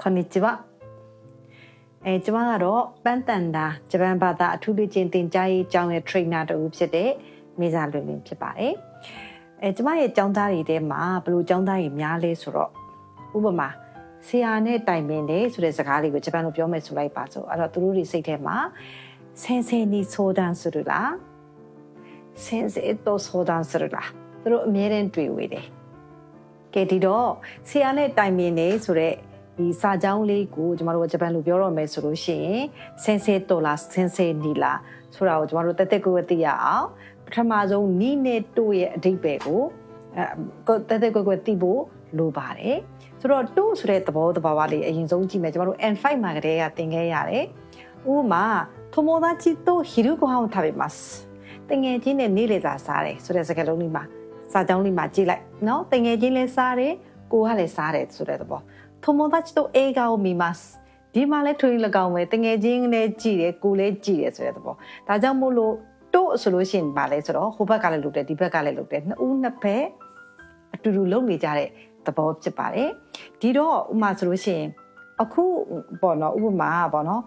こんにちはအဲကျမကတော့ပန်းတန်တာဂျပန်ဘာသာအထူးလေ့ကျင့်သင်ကြားရေးကျောင်းရဲ့ trainer တူဖြစ်တဲ့မိစာလွင်လွင်ဖြစ်ပါတယ်အဲကျမရဲ့ကျောင်းသားတွေထဲမှာဘယ်လိုကျောင်းသားတွေများလဲဆိုတော့ဥပမာဆရာနဲ့တိုင်ပင်တယ်ဆိုတဲ့စကားလေးကိုဂျပန်လိုပြောမယ်ဆိုလိုက်ပါဆိုအဲ့တော့သူတို့တွေစိတ်ထဲမှာဆင်ဆင်နီဆိုဒန်ဆိုရလားဆင်စေတော့ဆိုဒန်ဆိုရလားသူတို့အမြဲတမ်းတွေ့ဝေတယ်ကဲဒီတော့ဆရာနဲ့တိုင်ပင်နေဆိုတဲ့ ဒီစာကြောင်းလေးကိုကျမတို့ဂျပန်လိုပြောတော့မယ်ဆိုလို့ရှိရင်ဆင်စေတော်လားဆင်စေနီလားဆိုတာကိုကျမတို့တက်တက်ကိုသိရအောင်ပထမဆုံးနီးနဲ့တို့ရဲ့အဓိပ္ပာယ်ကိုအဲတက်တက်ကိုကိုသိဖို့လိုပါတယ်ဆိုတော့တို့ဆိုတဲ့သဘောတဘာဝလေးအရင်ဆုံးကြည့်မယ်ကျမတို့ N5 မှာကတည်းကသင်ခဲ့ရတယ်ဥပမာ友達と昼ご飯を食べますတငယ်ချင်းနဲ့နေ့လည်စာစားတယ်ဆိုတဲ့စကားလုံးလေးမှာစာကြောင်းလေးမှာကြည့်လိုက်နော်တငယ်ချင်းလည်းစားတယ်ကိုကလည်းစားတယ်ဆိုတဲ့သဘော 友達と映画を見ますဒီမှာလဲထွင်း၎င်းပဲတငယ်ချင်းနဲ့ကြည်တယ်ကိုလည်းကြည်တယ်ဆိုတဲ့သဘောဒါကြောင့်မို့လို့တို့ဆိုလို့ရှိရင်ဗာလဲဆိုတော့ဟိုဘက်ကလည်းလုပ်တယ်ဒီဘက်ကလည်းလုပ်တယ်နှစ်ဦးနှစ်ဘက်အတူတူလုပ်နေကြတဲ့သဘောဖြစ်ပါတယ်ဒီတော့ဥမာဆိုလို့ရှိရင်အခုပေါ့နော်ဥပမာပေါ့နော်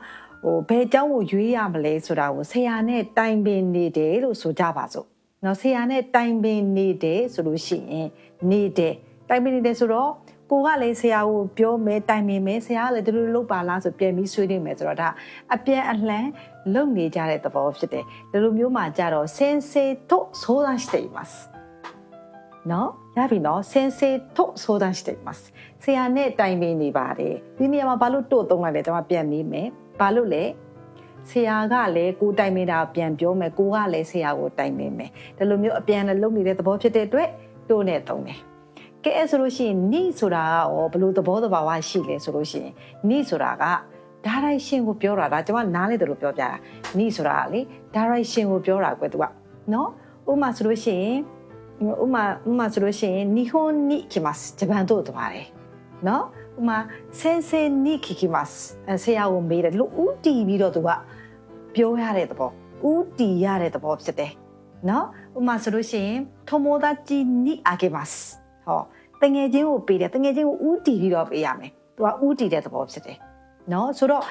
ဟိုဘယ်အကြောင်းကိုရွေးရမလဲဆိုတာကိုဆရာနဲ့တိုင်ပင်နေတယ်လို့ဆိုကြပါစို့နော်ဆရာနဲ့တိုင်ပင်နေတယ်ဆိုလို့ရှိရင်နေတယ်တိုင်ပင်နေတယ်ဆိုတော့ ကိုကလည်းဆရာကိုပြောမယ်တိုင်ပင်မယ်ဆရာကလည်းဒီလိုလုပ်ပါလားဆိုပြန်ပြီးဆွေးနွေးမယ်ဆိုတော့ဒါအပြန်အလှန်လုပ်နေကြတဲ့သဘောဖြစ်တယ်ဒီလိုမျိုးမှာကြတော့先生と相談していますနော်ရပြီနော်先生と相談していますဆရာနဲ့တိုင်ပင်နေပါတယ်ဒီနေရာမှာဘာလို့တို့သုံးလိုက်လဲကျွန်မပြန်ပြီးမယ်ဘာလို့လဲဆရာကလည်းကိုတိုင်ပင်တာပြန်ပြောမယ်ကိုကလည်းဆရာကိုတိုင်ပင်မယ်ဒီလိုမျိုးအပြန်လည်းလုပ်နေတဲ့သဘောဖြစ်တဲ့အတွက်တို့နဲ့သုံးတယ် ကဲအဲ့ဆိုလို့ရှိရင်နိဆိုတာကရောဘလို့သဘောတဘာဝရှိလဲဆိုလို့ရှိရင်နိဆိုတာက direction ကိုပြောတာဒါကျွန်မနားလေတယ်လို့ပြောပြတာနိဆိုတာကလေ direction ကိုပြောတာကွယ်သူကနော်ဥပမာဆိုလို့ရှိရင်ဥမာဥမာဆိုလို့ရှိရင်日本に来ますဂျပန်တို့သွားတယ်နော်ဥမာ先生に聞きますဆရာကိုမေးတယ်လို့ဥတီပြီးတော့သူကပြောရတဲ့သဘောဥတီရတဲ့သဘောဖြစ်တယ်နော်ဥမာဆိုလို့ရှိရင်友達にあげます ဟောတငယ်ချင်းကိုပေးတယ်တငယ်ချင်းကိုဥတီပြီးတော့ပေးရမယ်သူကဥတီတဲ့သဘောဖြစ်တယ်နော်ဆိုတော့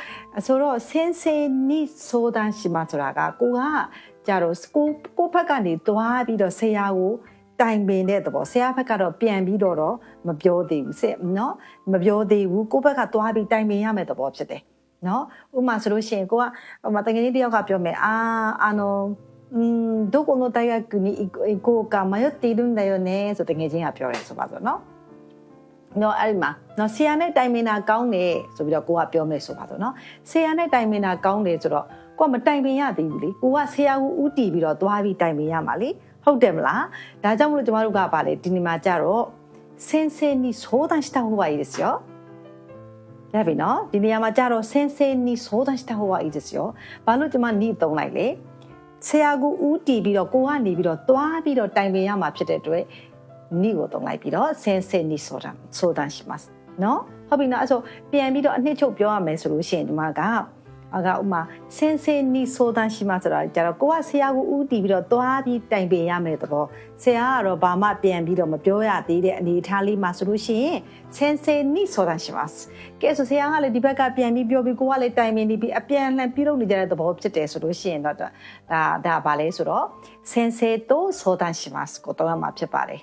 ဆိုတော့ဆင်းဆင်းနိဆိုတန်းရှိမှဆိုတာကကိုကကြတော့ကိုကိုဘက်ကနေသွားပြီးတော့ဆရာကိုတိုင်ပင်တဲ့သဘောဆရာဘက်ကတော့ပြန်ပြီးတော့တော့မပြောသေးဘူးဆက်နော်မပြောသေးဘူးကိုဘက်ကသွားပြီးတိုင်ပင်ရမယ့်သဘောဖြစ်တယ်နော်ဥပမာဆိုလို့ရှိရင်ကိုကဟိုမှာတကယ်ကြီးတယောက်ကပြောမယ်အာအာနော် うんどこの大学に行こうか迷っているんだよねဆိုတကယ်ချင်းကပြောတယ်ဆိုပါဆိုနော်နော်အဲ့ဒီမှာနော်ဆရာနဲ့တိုင်ပင်တာကောင်းတယ်ဆိုပြီးတော့ကိုကပြောမယ်ဆိုပါဆိုနော်ဆရာနဲ့တိုင်ပင်တာကောင်းတယ်ဆိုတော့ကိုကမတိုင်ပင်ရသေးဘူးလေကိုကဆရာကိုဥတီပြီးတော့သွားပြီးတိုင်ပင်ရမှာလေဟုတ်တယ်မလားဒါကြောင့်မလို့ကျမတို့ကပါလေဒီနေ့မှာကြတော့先生に相談した方がいいですよရပြီနော်ဒီနေရာမှာကြတော့先生に相談した方がいいですよဘာလို့ကျမနီးသုံးလိုက်လဲ ဆရာကဦးတီပြီးတော့ကိုကနေပြီးတော့သွားပြီးတော့တိုင်ပင်ရမှာဖြစ်တဲ့အတွက်နီကိုတော့လိုက်ပြီးတော့ဆင်းဆင်းနီဆိုတာဆိုတာရှိますเนาะဟုတ်ပြီเนาะအဲ့ဆိုပြန်ပြီးတော့အနှစ်ချုပ်ပြောရမယ်ဆိုလို့ရှိရင်ဒီမှာက အကဥမာစင်စင်နီဆိုးတန်းရှိမှဆိုတာကြတော့ကိုကဆရာကိုဥတီပြီးတော့သွားပြီးတိုင်ပင်ရမယ်သဘောဆရာကတော့ဘာမှပြန်ပြီးတော့မပြောရသေးတဲ့အနေအထားလေးမှာဆိုလို့ရှိရင်စင်စင်နီဆိုးတန်းရှိမှစကဲဆိုဆရာကလည်းဒီဘက်ကပြန်ပြီးပြောပြီးကိုကလည်းတိုင်ပင်နေပြီးအပြန်လှန်ပြုလုပ်နေတဲ့သဘောဖြစ်တယ်ဆိုလို့ရှိရင်တော့ဒါဒါဘာလဲဆိုတော့စင်စေတိုးဆိုးတန်းရှိမှစကိုတော့မှဖြစ်ပါတယ်